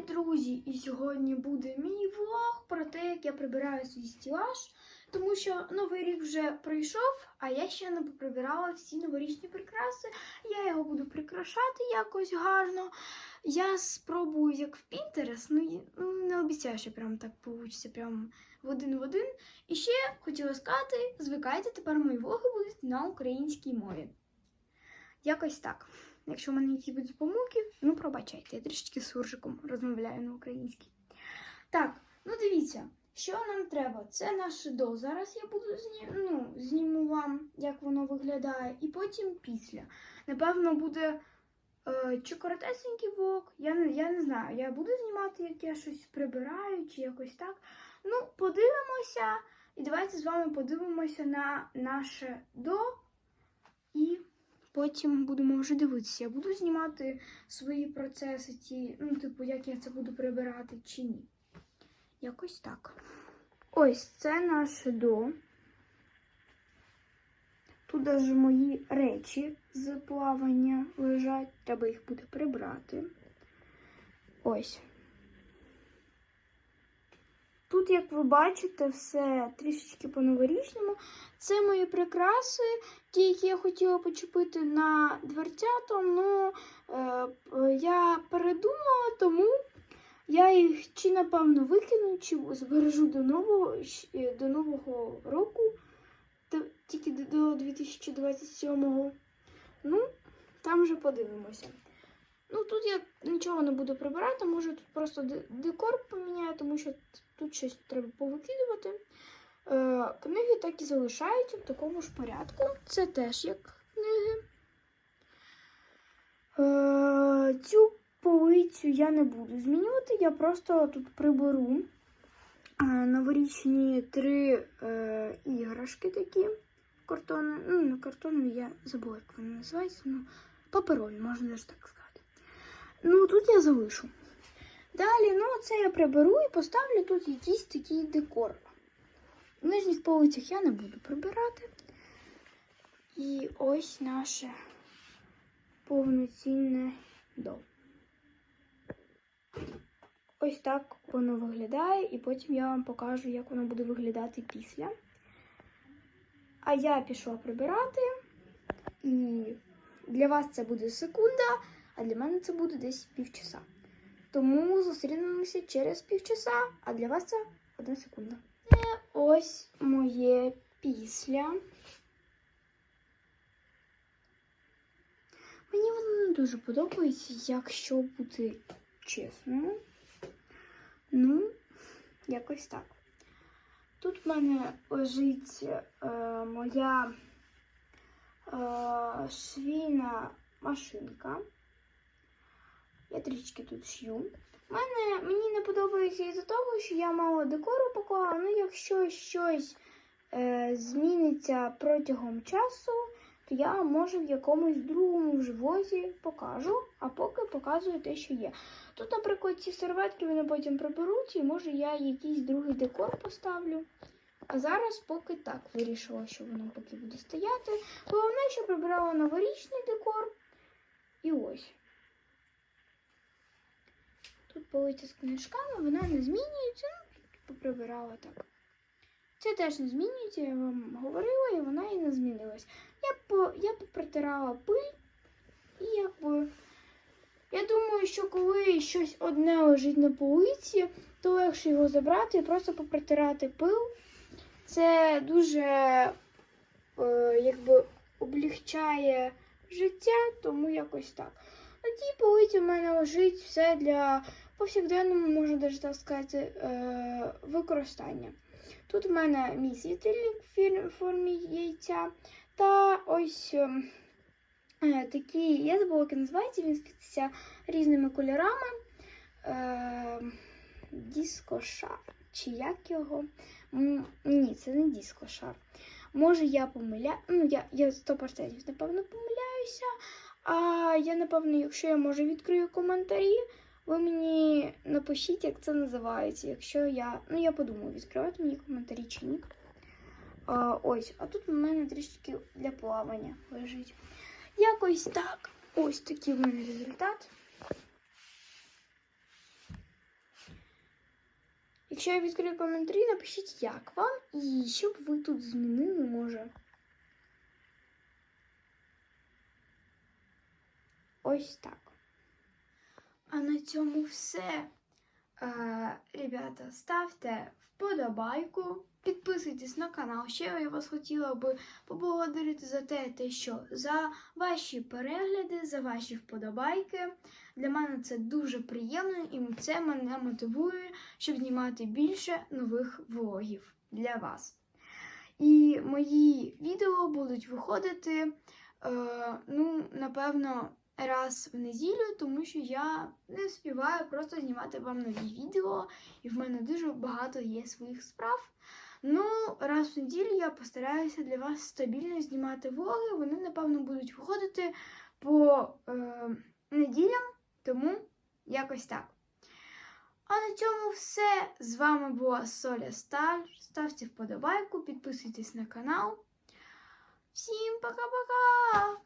Привіт, друзі! І сьогодні буде мій влог про те, як я прибираю свій стілаж, тому що новий рік вже пройшов, а я ще не поприбирала всі новорічні прикраси. Я його буду прикрашати якось гарно. Я спробую як в Pinterest, ну ну, не обіцяю, що прям так вийде, прям в один в один. І ще хотіла сказати, звикайте, тепер мої влоги будуть на українській мові. Якось так. Якщо в мене якісь будуть помилки, ну пробачайте, я трішечки з суржиком розмовляю на українській. Так, ну дивіться, що нам треба? Це наше до. Зараз я буду зні... ну, зніму вам, як воно виглядає, і потім після. Напевно, буде е, чи коротесенький влог, я не, я не знаю. Я буду знімати, як я щось прибираю, чи якось так. Ну, подивимося, і давайте з вами подивимося на наше до і. Потім будемо вже дивитися. Я буду знімати свої процеси, ті, ну, типу, як я це буду прибирати чи ні. Якось так. Ось це наше до. Тут навіть мої речі з плавання лежать. Треба їх буде прибрати. Ось. Тут, як ви бачите, все трішечки по-новорічному. Це мої прикраси, ті, які я хотіла почепити на дверцята, ну е, я передумала, тому я їх чи напевно викину, чи збережу до нового, до нового року, тільки до 2027-го. Ну, там вже подивимося. Ну, тут я нічого не буду прибирати, може тут просто декор поміняю, тому що тут щось треба повикидувати. Е, книги так і залишаються в такому ж порядку. Це теж як книги. Е, цю полицю я не буду змінювати, я просто тут приберу е, новорічні три е, іграшки такі. Картони, ну, не картонові, я забула, як вони називаються. Ну, паперові, можна навіть так сказати. Ну, тут я залишу. Далі, ну, це я приберу і поставлю тут якийсь такий декор. В нижніх полицях я не буду прибирати. І ось наше повноцінне до. Ось так воно виглядає, і потім я вам покажу, як воно буде виглядати після. А я пішла прибирати, і для вас це буде секунда, а для мене це буде десь півчаса. Тому зустрінемося через півчаса, а для вас це одна секунда. Це ось моє після. Мені воно не дуже подобається, якщо бути чесною. Ну, якось так. Тут в мене лежить е, моя е, швійна машинка. Я трішки тут шью. Мене, мені не подобається із-за того, що я мало декору поклала. Ну, якщо щось е, зміниться протягом часу, то я може в якомусь другому вже влозі покажу, а поки показую те, що є. Тут, наприклад, ці серветки вони потім приберуть, і може я якийсь другий декор поставлю. А зараз поки так вирішила, що воно поки буде стояти. Головне, що прибирала новорічний декор. І ось. Тут полиця з книжками, вона не змінюється, ну, поприбирала так. Це теж не змінюється, я вам говорила, і вона і не змінилась. Я, по, я попритирала пиль, і якби. Я думаю, що коли щось одне лежить на полиці, то легше його забрати і просто попритирати пил. Це дуже е, якби облегчає життя, тому якось так. На тій полиці в мене лежить все для повсякденного, можна навіть так сказати, е, використання. Тут в мене мій світильник в формі яйця та ось е, такий, я забула, називається, він світиться різними кольорами. Е, дискошар. Чи як його? Ні, це не дискошар. Може, я помиляю. Ну, я, я 100% напевно помиляюся. А я, напевно, якщо я може відкрию коментарі, ви мені напишіть, як це називається. Якщо я. Ну, я подумаю, відкривати мені коментарі чи ні. А, ось, а тут у мене трішки для плавання лежить. Якось так. Ось такий в мене результат. якщо я відкрию коментарі, напишіть, як вам і що б ви тут змінили, може. Ось так. На цьому все. Е, ребята, ставте вподобайку, підписуйтесь на канал. Ще я вас хотіла би поблагодарити за те, те, що за ваші перегляди, за ваші вподобайки. Для мене це дуже приємно і це мене мотивує, щоб знімати більше нових влогів для вас. І мої відео будуть виходити, е, ну, напевно, раз в неділю, тому що я не співаю просто знімати вам нові відео, і в мене дуже багато є своїх справ. Ну, раз в неділю я постараюся для вас стабільно знімати влоги. Вони, напевно, будуть виходити по е, неділям, тому якось так. А на цьому все. З вами була Соля Стар. Ставте вподобайку, підписуйтесь на канал. Всім пока-пока!